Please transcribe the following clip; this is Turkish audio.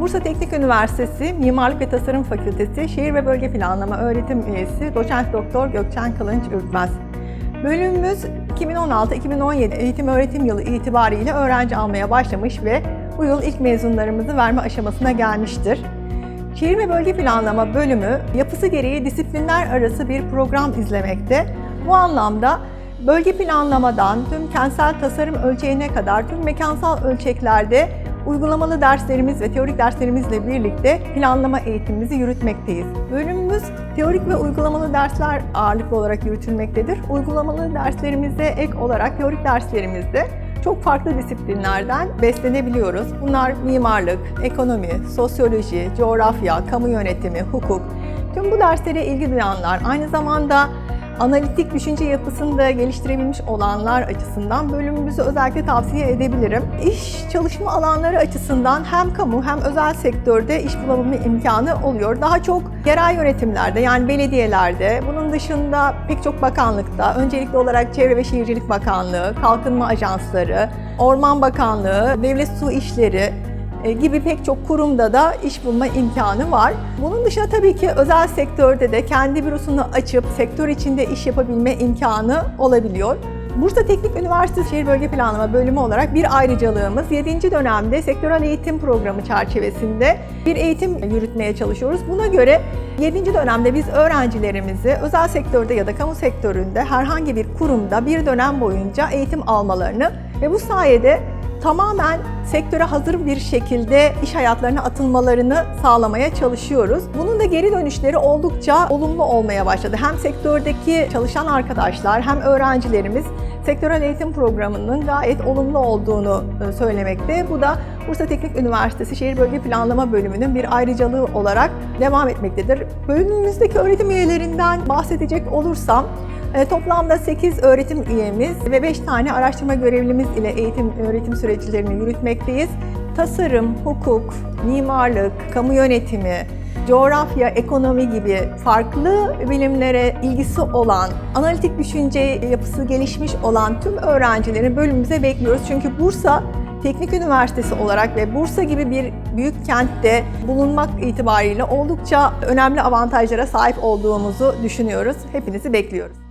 Bursa Teknik Üniversitesi Mimarlık ve Tasarım Fakültesi Şehir ve Bölge Planlama Öğretim Üyesi Doçent Doktor Gökçen Kılınç Ürkmez. Bölümümüz 2016-2017 eğitim öğretim yılı itibariyle öğrenci almaya başlamış ve bu yıl ilk mezunlarımızı verme aşamasına gelmiştir. Şehir ve Bölge Planlama bölümü yapısı gereği disiplinler arası bir program izlemekte. Bu anlamda bölge planlamadan tüm kentsel tasarım ölçeğine kadar tüm mekansal ölçeklerde uygulamalı derslerimiz ve teorik derslerimizle birlikte planlama eğitimimizi yürütmekteyiz. Bölümümüz teorik ve uygulamalı dersler ağırlıklı olarak yürütülmektedir. Uygulamalı derslerimize ek olarak teorik derslerimizde çok farklı disiplinlerden beslenebiliyoruz. Bunlar mimarlık, ekonomi, sosyoloji, coğrafya, kamu yönetimi, hukuk. Tüm bu derslere ilgi duyanlar, aynı zamanda analitik düşünce yapısını da geliştirebilmiş olanlar açısından bölümümüzü özellikle tavsiye edebilirim. İş çalışma alanları açısından hem kamu hem özel sektörde iş bulabilme imkanı oluyor. Daha çok yerel yönetimlerde yani belediyelerde, bunun dışında pek çok bakanlıkta, öncelikli olarak Çevre ve Şehircilik Bakanlığı, Kalkınma Ajansları, Orman Bakanlığı, Devlet Su İşleri, gibi pek çok kurumda da iş bulma imkanı var. Bunun dışında tabii ki özel sektörde de kendi bürosunu açıp sektör içinde iş yapabilme imkanı olabiliyor. Bursa Teknik Üniversitesi Şehir Bölge Planlama bölümü olarak bir ayrıcalığımız 7. dönemde sektörel eğitim programı çerçevesinde bir eğitim yürütmeye çalışıyoruz. Buna göre 7. dönemde biz öğrencilerimizi özel sektörde ya da kamu sektöründe herhangi bir kurumda bir dönem boyunca eğitim almalarını ve bu sayede tamamen sektöre hazır bir şekilde iş hayatlarına atılmalarını sağlamaya çalışıyoruz. Bunun da geri dönüşleri oldukça olumlu olmaya başladı. Hem sektördeki çalışan arkadaşlar hem öğrencilerimiz sektörel eğitim programının gayet olumlu olduğunu e, söylemekte. Bu da Bursa Teknik Üniversitesi Şehir Bölge Planlama bölümünün bir ayrıcalığı olarak devam etmektedir. Bölümümüzdeki öğretim üyelerinden bahsedecek olursam Toplamda 8 öğretim üyemiz ve 5 tane araştırma görevlimiz ile eğitim öğretim süreçlerini yürütmekteyiz. Tasarım, hukuk, mimarlık, kamu yönetimi, coğrafya, ekonomi gibi farklı bilimlere ilgisi olan, analitik düşünce yapısı gelişmiş olan tüm öğrencileri bölümümüze bekliyoruz. Çünkü Bursa Teknik Üniversitesi olarak ve Bursa gibi bir büyük kentte bulunmak itibariyle oldukça önemli avantajlara sahip olduğumuzu düşünüyoruz. Hepinizi bekliyoruz.